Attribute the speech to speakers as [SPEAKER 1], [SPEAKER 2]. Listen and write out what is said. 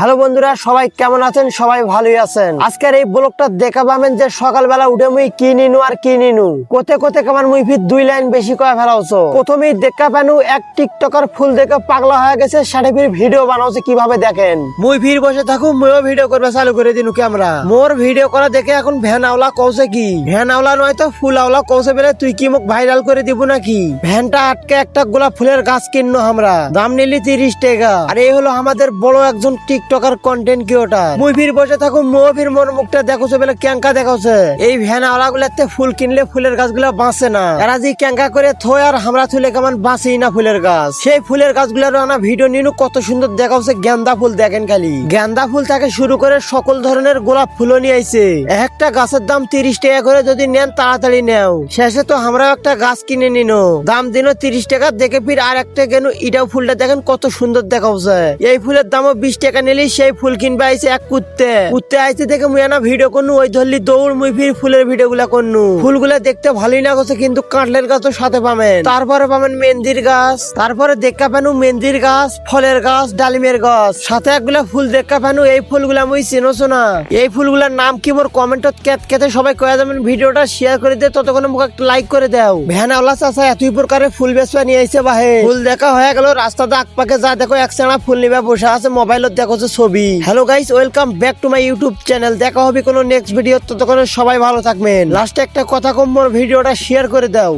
[SPEAKER 1] Hello বন্ধুরা, সবাই কেমন আছেন? সবাই ভালোই আছেন। আজকের এই ব্লগটা দেখা পাবেন যে সকালবেলা উঠে মুই কি নিনু আর কি নিনু। কোতে কোতে কেমন মুই ফির দুই লাইন বেশি করে ফেলাওছো প্রথমেই দেখা পানু, এক টিকটকার ফুল দেখে পাগলা হয়ে গেছে, সেটা ফির ভিডিও বানাওছে কীভাবে দেখেন? মুই ফির বসে থাকুক মুইও ভিডিও করবে, চালু করে দিনু ক্যামেরা। মোর ভিডিও করা দেখে এখন ভ্যান আওলা কৌছে কি? ভ্যান আওলা নয় তো, ফুল আওলা কৌছে বেলে তুই কি মুখ ভাইরাল করে দিব নাকি? ভ্যানটা আটকে একটা গোলাপ ফুলের গাছ কিনলো আমরা। দাম নিলি তিরিশ টাকা। আর এই হলো আমাদের বড় একজন টিকটকার কন্টেন্ট ক্রিয়েটার মুই ফির বসে থাকুক মুও ফির মোর মুখটা দেখোছে বেলে ক্যাঙ্কা দেখাচ্ছে। এই ভ্যান আওলা গুলাতে ফুল কিনলে ফুলের গাছগুলা বাঁচে না। এরা যে ক্যাঙ্কা করে থয় আর আমরা তুলে কেমন বাঁচেই না ফুলের গাছ। সেই ফুলের গাছগুলোর আনা ভিডিও নিনু কত সুন্দর দেখাচ্ছে, গেন্দা ফুল দেখেন খালি। গেন্দা ফুল থেকে শুরু করে সকল ধরনের গোলাপ ফুলও নিয়ে আইছে। একটা গাছের দাম তিরিশ টাকা করে যদি নেন, তাড়াতাড়ি নেও। শেষে তো আমরাও একটা গাছ কিনে নিনো। দাম দিন তিরিশ টাকা, দেখে ফির আর একটা কেন ইটাও ফুলটা দেখেন কত সুন্দর দেখাচ্ছে। এই ফুলের দামও বিশ টাকা নিলি সেই ফুল কিনবে আইছে এক কুত্তে। কুত্তে আইছে দেখে মুই না ভিডিও করনু, ওই ধরলি দৌড়, মুই ফির ফুলের ভিডিও গুলা করনু। ফুলগুলা দেখতে ভালোই না করছে কিন্তু কাঁটলের গাছও সাথে পাবেন তারপরে পাবেন মেহেন্দির গাছ, তারপরে দেখা পানু মেহেন্দির গাছ, ফলের গাছ, ডালিমের গাছ। সাথে একগুলা ফুল দেখা পানু, এই ফুলগুলা মুই চিনোছো না। এই ফুলগুলার নাম কি মোর কমেন্টত কেত কেতে সবাই কয়ে যাবেন, ভিডিওটা শেয়ার করে দে, ততক্ষণে মুখ একটা লাইক করে দাও। ভ্যানাওয়ালা চাষা এতই প্রকারের ফুল বেচবা নিয়ে আইছে বাহে। ফুল দেখা হয়ে গেল, রাস্তাতে আকপাকে যা দেখো, এক চাঙা ফুল নিবে বসে আছে, মোবাইলত দেখো ছবি। Hello guys welcome back to my YouTube channel দেখা হবে কোনো নেক্সট ভিডিও ততক্ষণে সবাই ভালো থাকবেন। লাস্টে একটা কথা কম ভিডিওটা শেয়ার করে দাও।